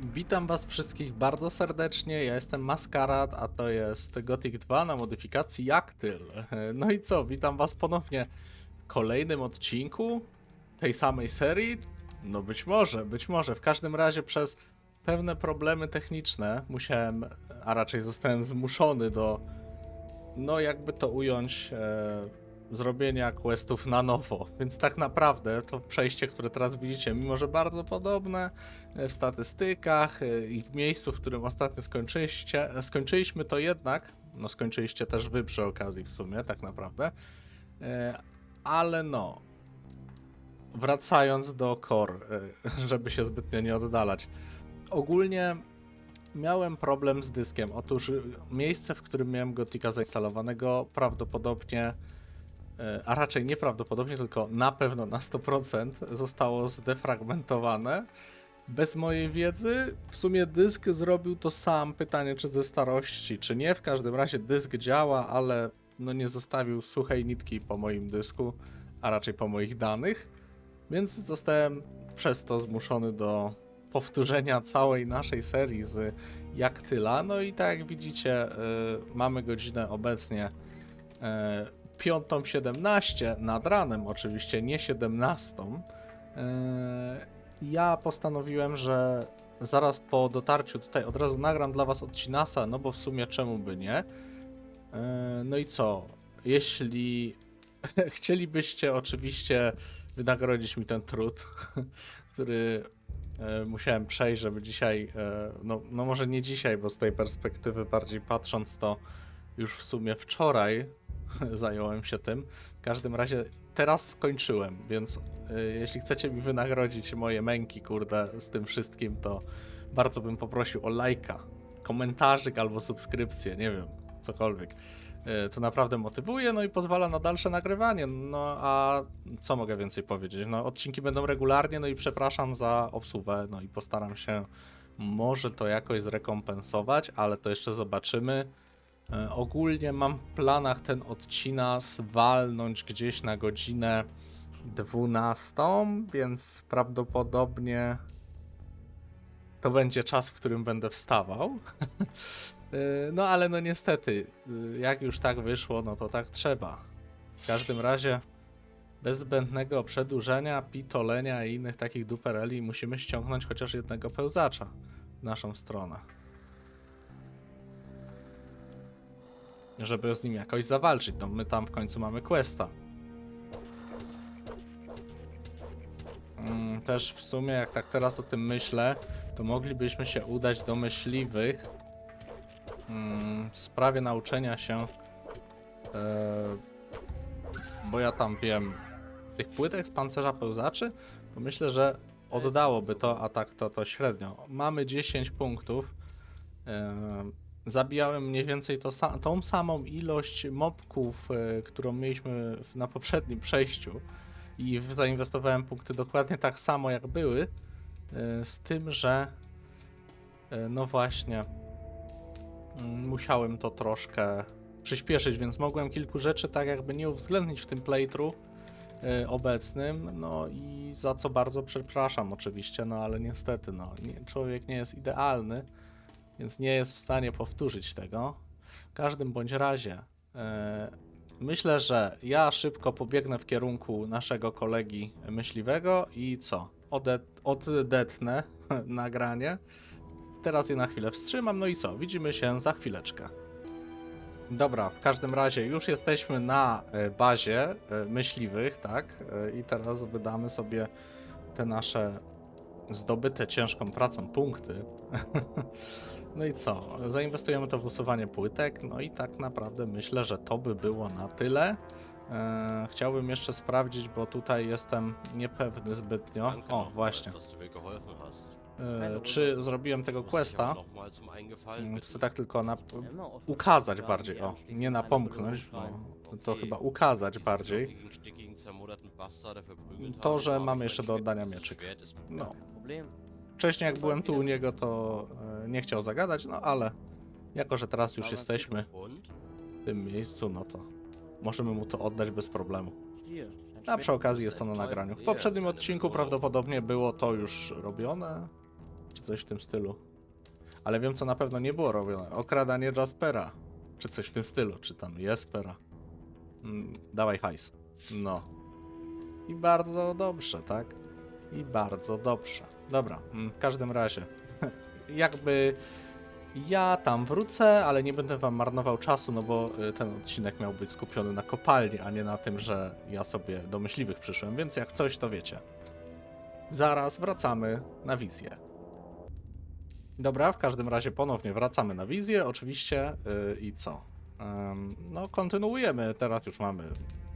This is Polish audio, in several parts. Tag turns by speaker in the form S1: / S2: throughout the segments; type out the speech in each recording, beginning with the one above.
S1: Witam was wszystkich bardzo serdecznie, ja jestem Maskarad, a to jest Gothic 2 na modyfikacji Jaktyl. No i co, witam was ponownie w kolejnym odcinku tej samej serii? No być może, być może. W każdym razie przez pewne problemy techniczne musiałem, a raczej zostałem zmuszony do, no jakby to ująć, e, zrobienia questów na nowo. Więc tak naprawdę to przejście, które teraz widzicie, mimo że bardzo podobne, w statystykach y, i w miejscu, w którym ostatnio skończyliście, skończyliśmy to jednak, no skończyliście też wy przy okazji w sumie, tak naprawdę, ale no, wracając do core, żeby się zbytnio nie oddalać. Ogólnie miałem problem z dyskiem. Otóż miejsce, w którym miałem Gotika zainstalowanego, prawdopodobnie, a raczej nieprawdopodobnie, tylko na pewno na 100% zostało zdefragmentowane. Bez mojej wiedzy, w sumie dysk zrobił to sam. Pytanie, czy ze starości, czy nie. W każdym razie dysk działa, ale no nie zostawił suchej nitki po moim dysku, a raczej po moich danych. Więc zostałem przez to zmuszony do powtórzenia całej naszej serii z Jaktyla. No i tak jak widzicie, y, mamy godzinę obecnie y, 5.17 nad ranem, oczywiście nie 17. Y, ja postanowiłem, że zaraz po dotarciu tutaj od razu nagram dla was odcinasa, no bo w sumie czemu by nie. E, No i co? Jeśli chcielibyście oczywiście wynagrodzić mi ten trud, który e, musiałem przejść, żeby dzisiaj, no, no może nie dzisiaj, bo z tej perspektywy bardziej patrząc to już w sumie wczoraj zająłem się tym. W każdym razie teraz skończyłem, więc y, jeśli chcecie mi wynagrodzić moje męki, kurde, z tym wszystkim, to bardzo bym poprosił o lajka, komentarzyk albo subskrypcję, nie wiem, cokolwiek. Y, To naprawdę motywuje, no i pozwala na dalsze nagrywanie. No a co mogę więcej powiedzieć? No odcinki będą regularnie, no i przepraszam za obsługę, no i postaram się może to jakoś zrekompensować, ale to jeszcze zobaczymy. E, Ogólnie mam w planach ten odcinek zwalnąć gdzieś na godzinę 12, więc prawdopodobnie to będzie czas, w którym będę wstawał. E, No ale no niestety, e, jak już tak wyszło, no to tak trzeba. W każdym razie bez zbędnego przedłużenia, pitolenia i innych takich dupereli musimy ściągnąć chociaż jednego pełzacza w naszą stronę. Żeby z nim jakoś zawalczyć. No my tam w końcu mamy questa. Mm, też w sumie, jak tak teraz o tym myślę, to moglibyśmy się udać do myśliwych mm, w sprawie nauczenia się. E, bo ja tam wiem tych płytek z pancerza pełzaczy, bo myślę, że oddałoby to, a tak to, to średnio. Mamy 10 punktów. E, zabijałem mniej więcej to tą samą ilość mobków, e, którą mieliśmy na poprzednim przejściu i zainwestowałem punkty dokładnie tak samo jak były, e, z tym, że e, no właśnie mm, musiałem to troszkę przyspieszyć, więc mogłem kilku rzeczy tak jakby nie uwzględnić w tym playthrough obecnym, no i za co bardzo przepraszam oczywiście, no ale niestety, no nie, człowiek nie jest idealny, więc nie jest w stanie powtórzyć tego. W każdym bądź razie, e, myślę, że ja szybko pobiegnę w kierunku naszego kolegi myśliwego i co? Odet, oddetnę nagranie. Teraz je na chwilę wstrzymam, no i co? Widzimy się za chwileczkę. Dobra, w każdym razie już jesteśmy na e, bazie e, myśliwych, tak? I teraz wydamy sobie te nasze zdobyte ciężką pracą punkty. No i co? Zainwestujemy to w usuwanie płytek, no i tak naprawdę myślę, że to by było na tyle. E, chciałbym jeszcze sprawdzić, bo tutaj jestem niepewny zbytnio. O, właśnie. E, czy zrobiłem tego questa? Mm. Chcę tak tylko na, ukazać bardziej, o, nie napomknąć, no, to chyba ukazać bardziej. To, że mamy jeszcze do oddania mieczyk. No.
S2: Problem.
S1: Wcześniej jak byłem tu u niego, to e, nie chciał zagadać, no ale jako, że teraz już jesteśmy w tym miejscu, no to możemy mu to oddać bez problemu. A przy okazji jest to na nagraniu. W poprzednim odcinku prawdopodobnie było to już robione. czy coś w tym stylu. Ale wiem, co na pewno nie było robione. Okradanie Jaspera, czy coś w tym stylu, czy tam Jespera. Mm, dawaj hajs. No. I bardzo dobrze, tak? I bardzo dobrze. Dobra, mm, w każdym razie, jakby ja tam wrócę, ale nie będę wam marnował czasu, no bo y, ten odcinek miał być skupiony na kopalni, a nie na tym, że ja sobie do myśliwych przyszłem, więc jak coś, to wiecie. Zaraz wracamy na wizję. Dobra, w każdym razie ponownie wracamy na wizję, oczywiście. Yy, I co? Ym, no, kontynuujemy. Teraz już mamy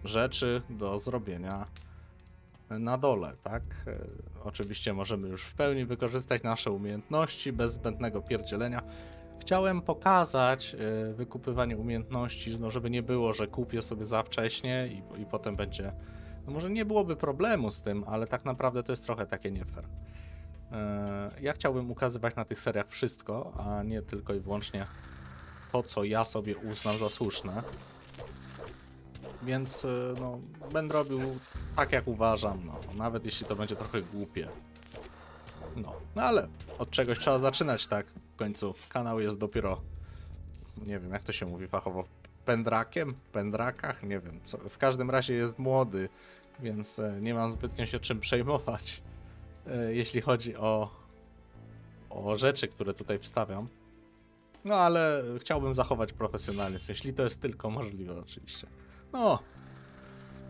S1: rzeczy do zrobienia na dole, tak? Yy, oczywiście możemy już w pełni wykorzystać nasze umiejętności bez zbędnego pierdzielenia. Chciałem pokazać yy, wykupywanie umiejętności, no żeby nie było, że kupię sobie za wcześnie i, i potem będzie. No może nie byłoby problemu z tym, ale tak naprawdę to jest trochę takie nie fair. E, Ja chciałbym ukazywać na tych seriach wszystko, a nie tylko i wyłącznie to, co ja sobie uznam za słuszne. Więc e, no, będę robił tak, jak uważam, no, nawet jeśli to będzie trochę głupie. No, no ale od czegoś trzeba zaczynać, tak? W końcu kanał jest dopiero, nie wiem jak to się mówi fachowo, pędrakiem, pędrakach, nie wiem. Co, w każdym razie jest młody, więc e, nie mam zbytnio się czym przejmować e, jeśli chodzi o, o rzeczy, które tutaj wstawiam. No ale chciałbym zachować profesjonalizm, jeśli to jest tylko możliwe, oczywiście. No.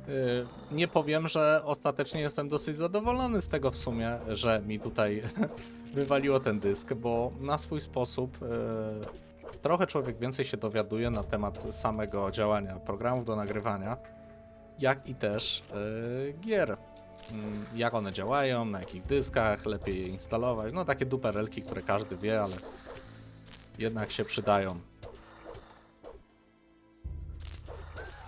S1: y, Nie powiem, że ostatecznie jestem dosyć zadowolony z tego w sumie, że mi tutaj wywaliło ten dysk, bo na swój sposób y, trochę człowiek więcej się dowiaduje na temat samego działania programów do nagrywania, jak i też y, gier mm, jak one działają, na jakich dyskach, lepiej je instalować. No takie duperelki, które każdy wie, ale jednak się przydają.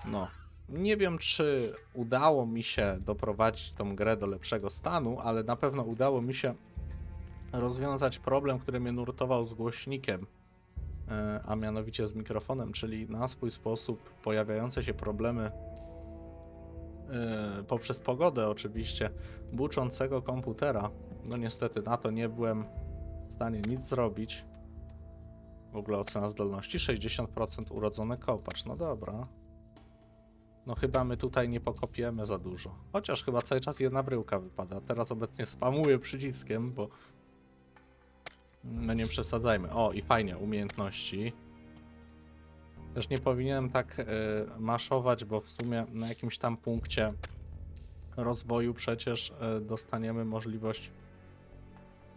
S1: No. Nie wiem, czy udało mi się doprowadzić tą grę do lepszego stanu, ale na pewno udało mi się rozwiązać problem, który mnie nurtował z głośnikiem, e, a mianowicie z mikrofonem, czyli na swój sposób pojawiające się problemy Yy, poprzez pogodę oczywiście buczącego komputera. No niestety na to nie byłem w stanie nic zrobić. W ogóle ocena zdolności 60% urodzony kopacz. No dobra. No chyba my tutaj nie pokopiemy za dużo. Chociaż chyba cały czas jedna bryłka wypada. Teraz obecnie spamuję przyciskiem, bo no nie przesadzajmy. O i fajnie, umiejętności. Też nie powinienem tak y, maszować, bo w sumie na jakimś tam punkcie rozwoju przecież y, dostaniemy możliwość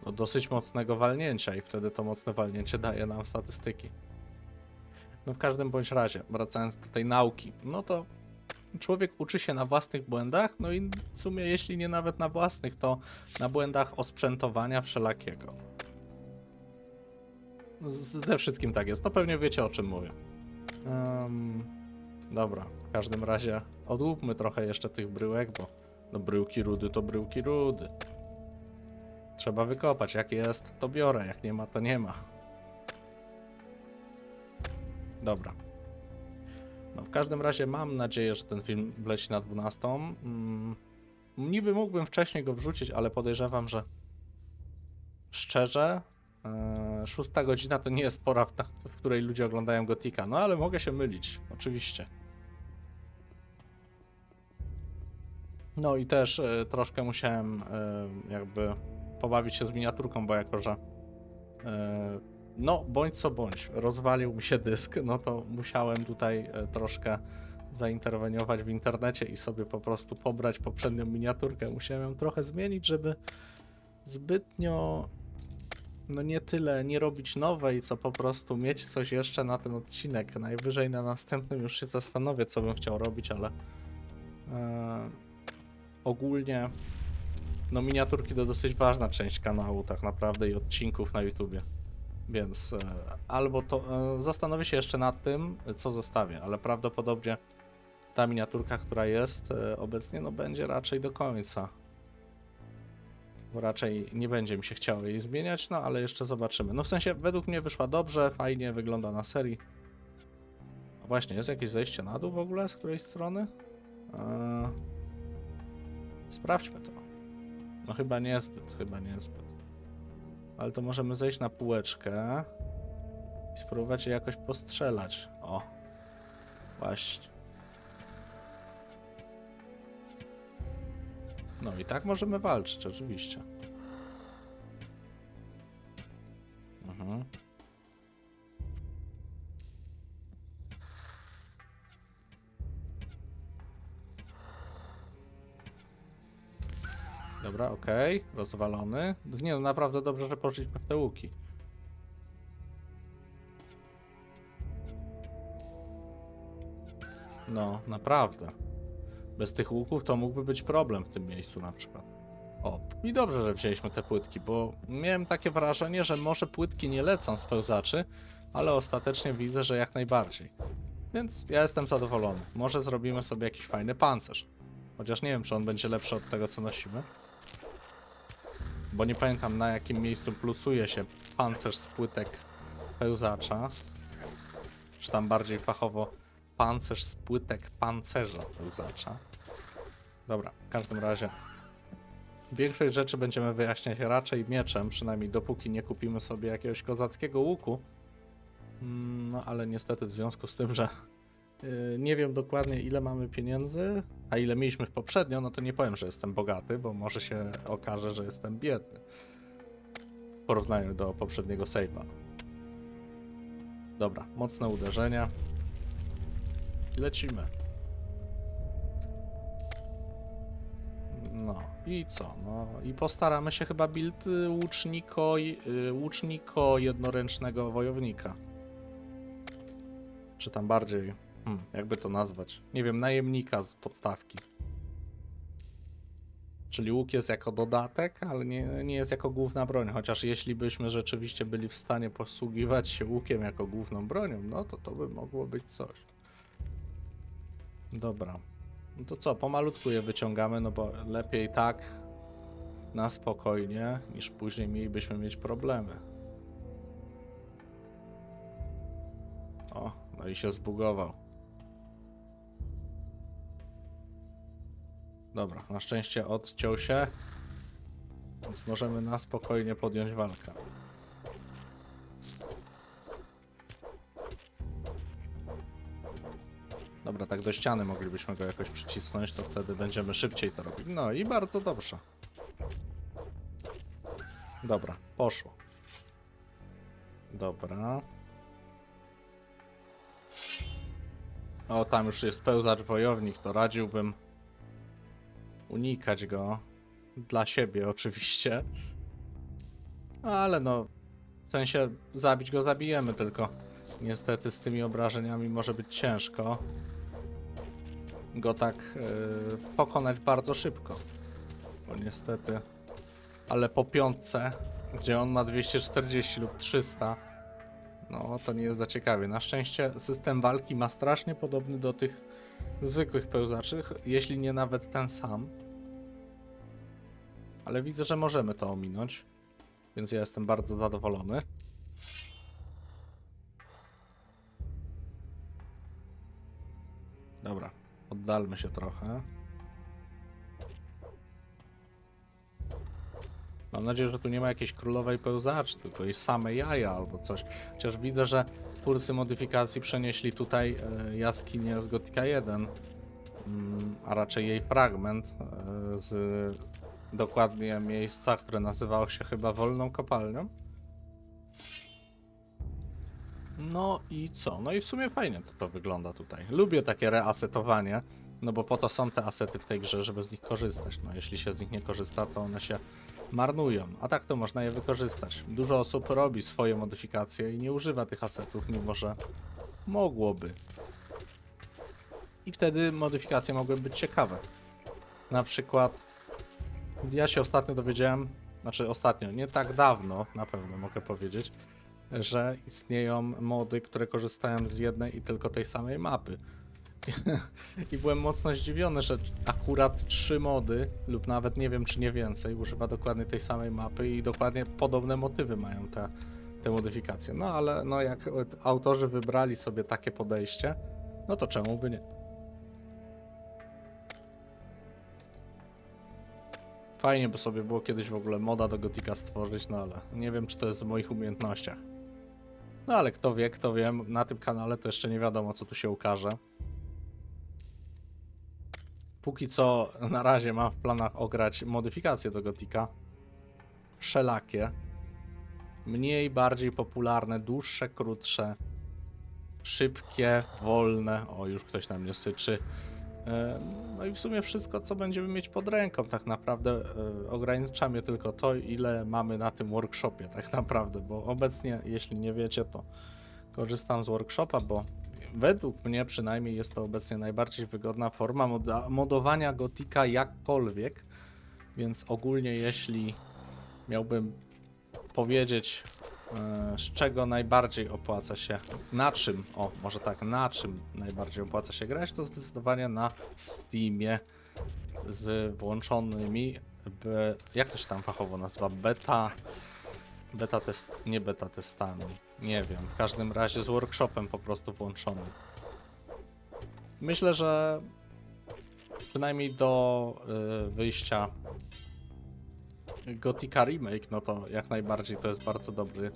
S1: no, dosyć mocnego walnięcia i wtedy to mocne walnięcie daje nam statystyki. No w każdym bądź razie, wracając do tej nauki, no to człowiek uczy się na własnych błędach, no i w sumie jeśli nie nawet na własnych, to na błędach osprzętowania wszelakiego. Z- Ze wszystkim tak jest, no pewnie wiecie o czym mówię. Em, dobra, w każdym razie odłupmy trochę jeszcze tych bryłek, bo no bryłki rudy to bryłki rudy. Trzeba wykopać, jak jest, to biorę, jak nie ma, to nie ma. Dobra. No w każdym razie mam nadzieję, że ten film wleci na 12. Mm, niby mógłbym wcześniej go wrzucić, ale podejrzewam, że szczerze, e, szósta godzina to nie jest pora, w, której ludzie oglądają Gotika. No ale mogę się mylić, oczywiście. No i też e, troszkę musiałem e, jakby pobawić się z miniaturką, bo jako, że no bądź co bądź, rozwalił mi się dysk, no to musiałem tutaj e, troszkę zainterweniować w internecie i sobie po prostu pobrać poprzednią miniaturkę. Musiałem ją trochę zmienić, żeby zbytnio no nie tyle nie robić nowej, co po prostu mieć coś jeszcze na ten odcinek. Najwyżej na następnym już się zastanowię, co bym chciał robić, ale e, ogólnie no miniaturki to dosyć ważna część kanału tak naprawdę i odcinków na YouTubie. Więc e, albo to e, zastanowię się jeszcze nad tym, co zostawię, ale prawdopodobnie ta miniaturka, która jest e, obecnie, no będzie raczej do końca. Bo raczej nie będzie mi się chciało jej zmieniać, no ale jeszcze zobaczymy. No w sensie, według mnie wyszła dobrze, fajnie wygląda na serii. A właśnie, jest jakieś zejście na dół w ogóle z której strony? Eee, sprawdźmy to. No chyba niezbyt, chyba niezbyt. Ale to możemy zejść na półeczkę i spróbować je jakoś postrzelać. O, właśnie. No i tak możemy walczyć, oczywiście. Dobra, okej, rozwalony. Nie no, naprawdę dobrze, że poszliśmy te łuki. No, naprawdę. Bez tych łuków to mógłby być problem w tym miejscu na przykład. O, i dobrze, że wzięliśmy te płytki, bo miałem takie wrażenie, że może płytki nie lecą z pełzaczy, ale ostatecznie widzę, że jak najbardziej. Więc ja jestem zadowolony. Może zrobimy sobie jakiś fajny pancerz. Chociaż nie wiem, czy on będzie lepszy od tego, co nosimy. Bo nie pamiętam, na jakim miejscu plusuje się pancerz z płytek pełzacza. Czy tam bardziej fachowo pancerz z płytek pancerza pełzacza. Dobra, w każdym razie większość rzeczy będziemy wyjaśniać raczej mieczem, przynajmniej dopóki nie kupimy sobie jakiegoś kozackiego łuku. Mm, No ale niestety w związku z tym, że nie wiem dokładnie ile mamy pieniędzy, a ile mieliśmy poprzednio, no to nie powiem, że jestem bogaty, bo może się okaże, że jestem biedny w porównaniu do poprzedniego save'a. Dobra, mocne uderzenia. Lecimy. No i co? No i postaramy się chyba build y, łuczniko, y, łuczniko jednoręcznego wojownika. Czy tam bardziej, hmm, jakby to nazwać? Nie wiem, najemnika z podstawki. Czyli łuk jest jako dodatek, ale nie, nie jest jako główna broń. Chociaż jeśli byśmy rzeczywiście byli w stanie posługiwać się łukiem jako główną bronią, no to to by mogło być coś. Dobra. No to co, pomalutku je wyciągamy, no bo lepiej tak na spokojnie, niż później mielibyśmy mieć problemy. O, no i się zbugował. Dobra, na szczęście odciął się, więc możemy na spokojnie podjąć walkę. Dobra, tak do ściany moglibyśmy go jakoś przycisnąć, to wtedy będziemy szybciej to robić. No i bardzo dobrze. Dobra, poszło. Dobra. O, tam już jest pełzacz wojownik, to radziłbym unikać go. Dla siebie oczywiście. Ale no, w sensie zabić go zabijemy, tylko niestety z tymi obrażeniami może być ciężko go tak yy, pokonać bardzo szybko. Bo niestety, ale po piątce, gdzie on ma 240 lub 300, no to nie jest za ciekawie. Na szczęście system walki ma strasznie podobny do tych zwykłych pełzaczy, jeśli nie nawet ten sam. Ale widzę, że możemy to ominąć, więc ja jestem bardzo zadowolony. Dobra, oddalmy się trochę. Mam nadzieję, że tu nie ma jakiejś królowej pełzaczy, tylko jest same jaja albo coś. Chociaż widzę, że twórcy modyfikacji przenieśli tutaj e, jaskinię z Gotika 1, mm, a raczej jej fragment e, z dokładnie miejsca, które nazywało się chyba Wolną Kopalnią. No i co? No i w sumie fajnie to, to wygląda tutaj. Lubię takie reasetowanie, no bo po to są te asety w tej grze, żeby z nich korzystać. No jeśli się z nich nie korzysta, to one się marnują, a tak to można je wykorzystać. Dużo osób robi swoje modyfikacje i nie używa tych asetów, mimo że mogłoby. I wtedy modyfikacje mogłyby być ciekawe. Na przykład ja się ostatnio dowiedziałem, znaczy ostatnio, nie tak dawno na pewno mogę powiedzieć, że istnieją mody, które korzystają z jednej i tylko tej samej mapy. I byłem mocno zdziwiony, że akurat trzy mody, lub nawet nie wiem czy nie więcej, używa dokładnie tej samej mapy i dokładnie podobne motywy mają te, te modyfikacje. No ale no jak autorzy wybrali sobie takie podejście, no to czemu by nie? Fajnie by sobie było kiedyś w ogóle moda do Gotika stworzyć, no ale nie wiem, czy to jest w moich umiejętnościach. No ale kto wie, kto wie, na tym kanale to jeszcze nie wiadomo, co tu się ukaże. Póki co, na razie mam w planach ograć modyfikacje do Gotika. Wszelakie. Mniej, bardziej popularne, dłuższe, krótsze. Szybkie, wolne. O, już ktoś na mnie syczy. No i w sumie wszystko, co będziemy mieć pod ręką, tak naprawdę e, ogranicza mnie tylko to, ile mamy na tym workshopie, tak naprawdę, bo obecnie, jeśli nie wiecie, to korzystam z workshopa, bo według mnie przynajmniej jest to obecnie najbardziej wygodna forma modowania gotika jakkolwiek, więc ogólnie jeśli miałbym powiedzieć, z czego najbardziej opłaca się, na czym, o może tak, na czym najbardziej opłaca się grać, to zdecydowanie na Steamie z włączonymi, be, jak to się tam fachowo nazywa, beta, beta test, nie beta testami, nie wiem, w każdym razie z workshopem po prostu włączonym. Myślę, że przynajmniej do y, wyjścia Gotika Remake, no to jak najbardziej to jest bardzo dobry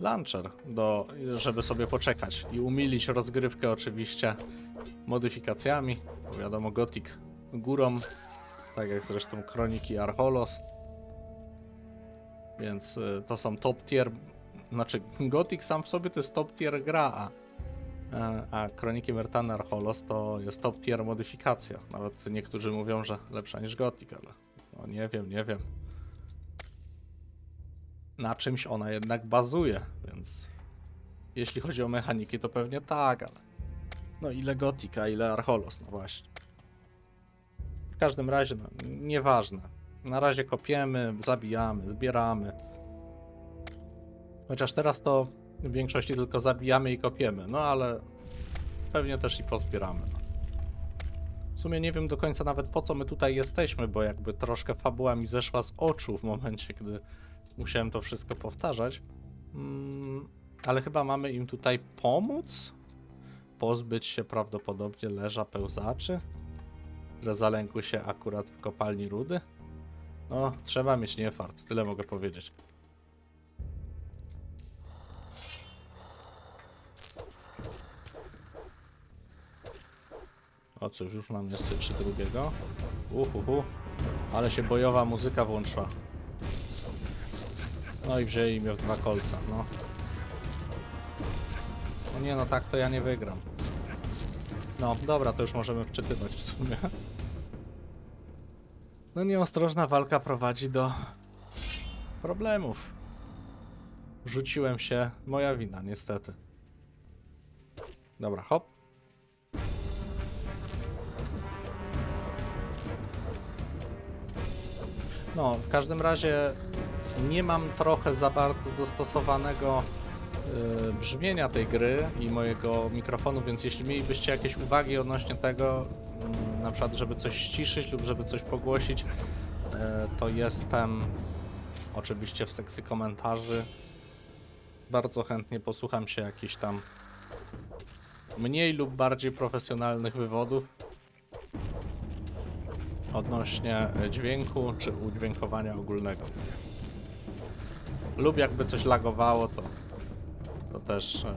S1: launcher, do, żeby sobie poczekać i umilić rozgrywkę oczywiście modyfikacjami. Bo wiadomo, Gothic górą, tak jak zresztą Kroniki Archolos. Więc y, to są top tier, znaczy Gothic sam w sobie to jest top tier gra, a, a- a Kroniki Mertana Archolos to jest top tier modyfikacja. Nawet niektórzy mówią, że lepsza niż Gothic, ale no nie wiem, nie wiem na czymś ona jednak bazuje, więc jeśli chodzi o mechaniki, to pewnie tak, ale no ile Gotika, ile Archolos, no właśnie. W każdym razie, no, nieważne. Na razie kopiemy, zabijamy, zbieramy. Chociaż teraz to w większości tylko zabijamy i kopiemy, no ale pewnie też i pozbieramy. No. W sumie nie wiem do końca nawet po co my tutaj jesteśmy, bo jakby troszkę fabuła mi zeszła z oczu w momencie, gdy musiałem to wszystko powtarzać. Mm, ale chyba mamy im tutaj pomóc? Pozbyć się prawdopodobnie leża pełzaczy, które zalękły się akurat w kopalni rudy? No, trzeba mieć niefart, tyle mogę powiedzieć. O cóż, już na mnie syczy drugiego. Uhuhu. Ale się bojowa muzyka włączyła. No i wzięli w dwa kolca, no. No nie no, tak to ja nie wygram. No, dobra, to już możemy wczytywać w sumie. No nieostrożna walka prowadzi do problemów. Rzuciłem się, moja wina, niestety. Dobra, hop. No, w każdym razie nie mam trochę za bardzo dostosowanego y, brzmienia tej gry i mojego mikrofonu, więc jeśli mielibyście jakieś uwagi odnośnie tego, mm, na przykład żeby coś ściszyć lub żeby coś pogłosić, y, to jestem oczywiście w sekcji komentarzy. Bardzo chętnie posłucham się jakichś tam mniej lub bardziej profesjonalnych wywodów odnośnie dźwięku czy udźwiękowania ogólnego lub jakby coś lagowało, to, to też e,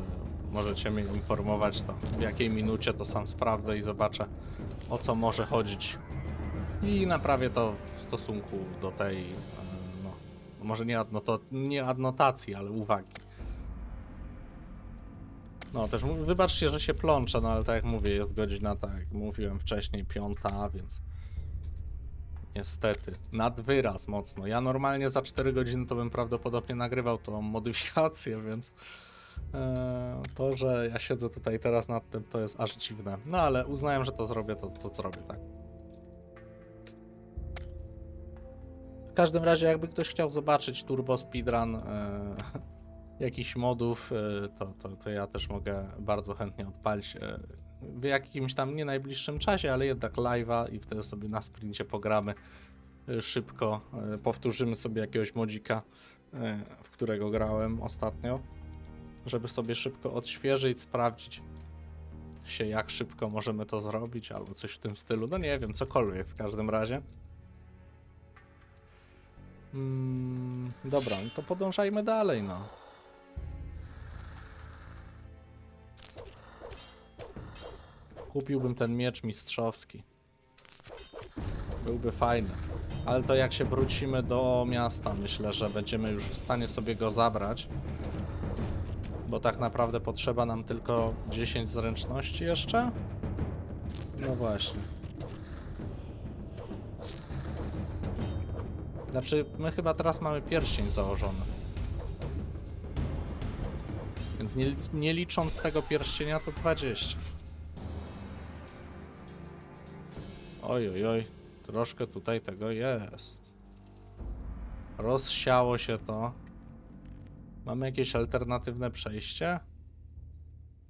S1: możecie mnie informować, to w jakiej minucie to sam sprawdzę i zobaczę o co może chodzić i naprawię to w stosunku do tej, e, no, może nie, adnoto, nie adnotacji, ale uwagi. No też wybaczcie, że się plączę, no ale tak jak mówię, jest godzina, tak jak mówiłem wcześniej, piąta, więc Niestety, nad wyraz mocno. Ja normalnie za 4 godziny to bym prawdopodobnie nagrywał tą modyfikację, więc e, to, że ja siedzę tutaj teraz nad tym, to jest aż dziwne. No ale uznałem, że to zrobię, to, to zrobię, tak. W każdym razie, jakby ktoś chciał zobaczyć Turbo Speedrun e, jakichś modów, e, to, to, to ja też mogę bardzo chętnie odpalić w jakimś tam nie najbliższym czasie, ale jednak live'a i wtedy sobie na sprincie pogramy e, szybko. e, Powtórzymy sobie jakiegoś modzika, e, w którego grałem ostatnio, żeby sobie szybko odświeżyć, sprawdzić się jak szybko możemy to zrobić, albo coś w tym stylu. No nie wiem, cokolwiek w każdym razie. Mm, dobra, no to podążajmy dalej, no. Kupiłbym ten miecz mistrzowski. Byłby fajny. Ale to jak się wrócimy do miasta, myślę, że będziemy już w stanie sobie go zabrać. Bo tak naprawdę potrzeba nam tylko 10 zręczności jeszcze. No właśnie. Znaczy, my chyba teraz mamy pierścień założony. Więc nie, nie licząc tego pierścienia, to 20. Oj, oj, oj. Troszkę tutaj tego jest. Rozsiało się to. Mamy jakieś alternatywne przejście?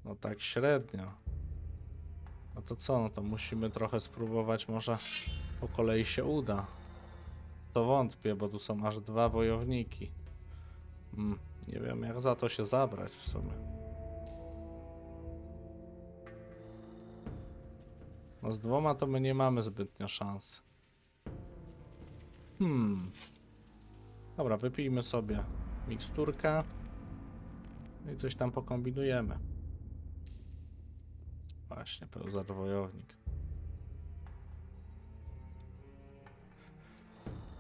S1: No tak średnio. No to co, no to musimy trochę spróbować, może po kolei się uda. To wątpię, bo tu są aż dwa wojowniki. Hmm, nie wiem jak za to się zabrać w sumie. No z dwoma to my nie mamy zbytnio szans. Hmm. Dobra, wypijmy sobie miksturkę. No i coś tam pokombinujemy. Właśnie, pełzacz wojownik.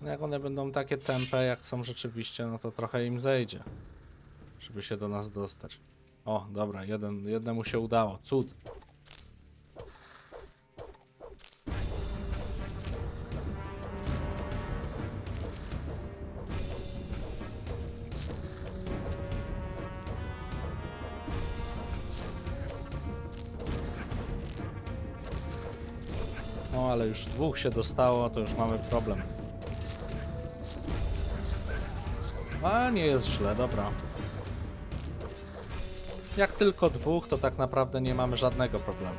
S1: No jak one będą takie tempe, jak są rzeczywiście, no to trochę im zejdzie. Żeby się do nas dostać. O, dobra, jeden, jednemu się udało. Cud. No, ale już dwóch się dostało, to już mamy problem. A, nie jest źle, dobra. Jak tylko dwóch, to tak naprawdę nie mamy żadnego problemu.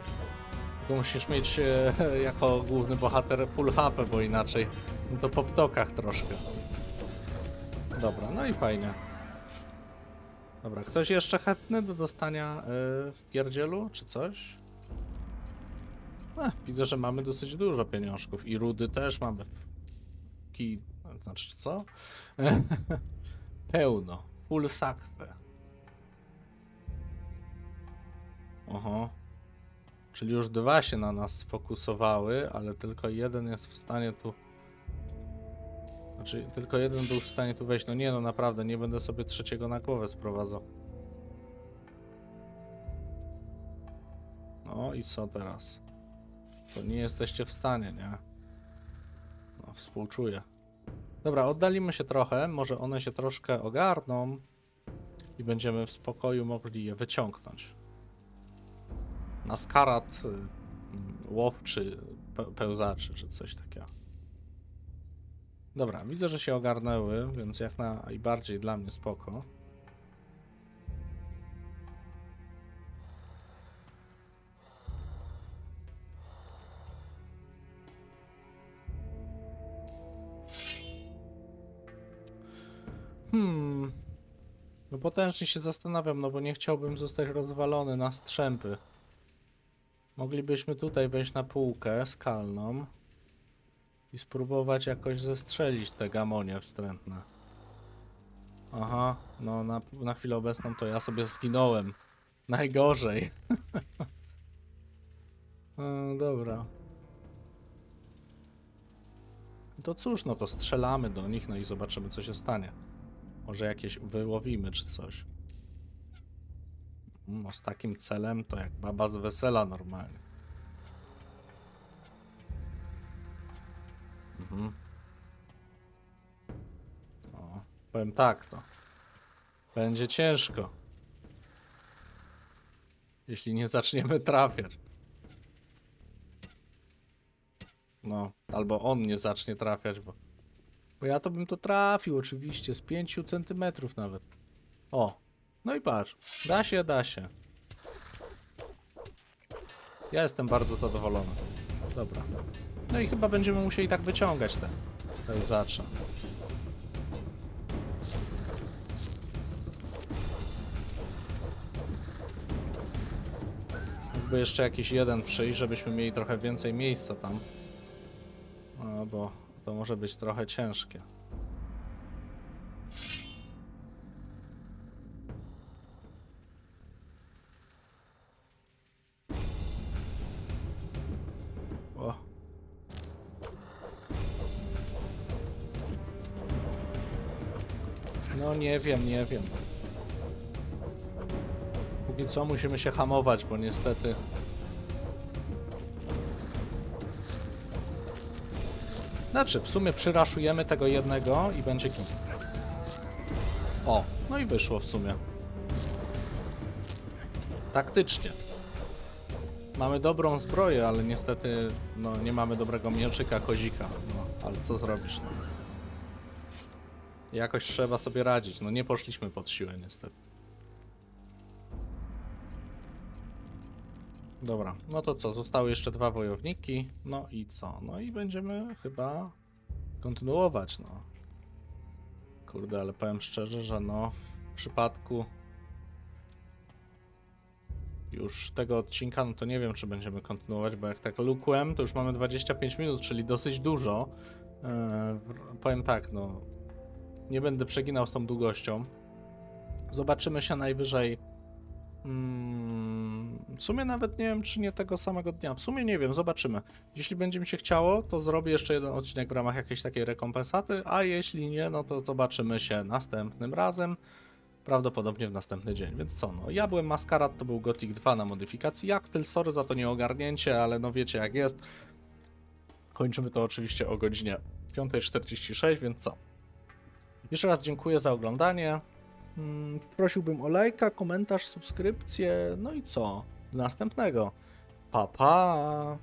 S1: Tylko musisz mieć e, jako główny bohater full HP, bo inaczej no to po ptokach troszkę. Dobra, no i fajnie. Dobra, ktoś jeszcze chętny do dostania e, w pierdzielu, czy coś? Ech, widzę, że mamy dosyć dużo pieniążków i rudy też mamy. Ki... Znaczy co? Pełno. Full sakwę. Oho. Czyli już dwa się na nas sfokusowały, ale tylko jeden jest w stanie tu... Znaczy, tylko jeden był w stanie tu wejść. No nie, no naprawdę, nie będę sobie trzeciego na głowę sprowadzał. No i co teraz? Co, nie jesteście w stanie, nie? No, współczuję. Dobra, oddalimy się trochę, może one się troszkę ogarną i będziemy w spokoju mogli je wyciągnąć. Naskarat y, łowczy pe pełzaczy, czy coś takiego. Dobra, widzę, że się ogarnęły, więc jak najbardziej dla mnie spoko. Hmm. No potężnie się zastanawiam, no bo nie chciałbym zostać rozwalony na strzępy. Moglibyśmy tutaj wejść na półkę skalną i spróbować jakoś zestrzelić te gamonie wstrętne. Aha, no na, na chwilę obecną to ja sobie zginąłem. Najgorzej. e, dobra. To cóż, no to strzelamy do nich, no i zobaczymy co się stanie. Może jakieś wyłowimy czy coś. No z takim celem to jak baba z wesela normalnie. Mhm. O, powiem tak to. Będzie ciężko. Jeśli nie zaczniemy trafiać. No, albo on nie zacznie trafiać, bo bo ja to bym to trafił oczywiście, z 5 centymetrów nawet. O, no i patrz, da się, da się. Ja jestem bardzo zadowolony. Dobra. No i chyba będziemy musieli tak wyciągać te pełzacze. Jakby jeszcze jakiś jeden przyjść, żebyśmy mieli trochę więcej miejsca tam. No bo to może być trochę ciężkie. No nie wiem, nie wiem. Póki co musimy się hamować, bo niestety Znaczy, w sumie przyraszujemy tego jednego i będzie kim. O, no i wyszło w sumie. Taktycznie. Mamy dobrą zbroję, ale niestety no, nie mamy dobrego mieczyka kozika. No, ale co zrobisz? No. Jakoś trzeba sobie radzić. No nie poszliśmy pod siłę niestety. Dobra, no to co? Zostały jeszcze dwa wojowniki. No i co? No i będziemy chyba kontynuować, no. Kurde, ale powiem szczerze, że no w przypadku już tego odcinka, no to nie wiem, czy będziemy kontynuować, bo jak tak lukłem, to już mamy 25 minut, czyli dosyć dużo. Eee, powiem tak, no nie będę przeginał z tą długością. Zobaczymy się najwyżej. Mm, w sumie nawet nie wiem, czy nie tego samego dnia. W sumie nie wiem, zobaczymy. Jeśli będzie mi się chciało, to zrobię jeszcze jeden odcinek w ramach jakiejś takiej rekompensaty, a jeśli nie, no to zobaczymy się następnym razem. Prawdopodobnie w następny dzień, więc co no. Ja byłem Maskarat, to był Gothic 2 na modyfikacji Jachtyl. Sorry za to nieogarnięcie, ale no wiecie jak jest. Kończymy to oczywiście o godzinie 5.46, więc co? Jeszcze raz dziękuję za oglądanie. Mm, Prosiłbym o lajka, komentarz, subskrypcję. No i co? Następnego. Pa pa!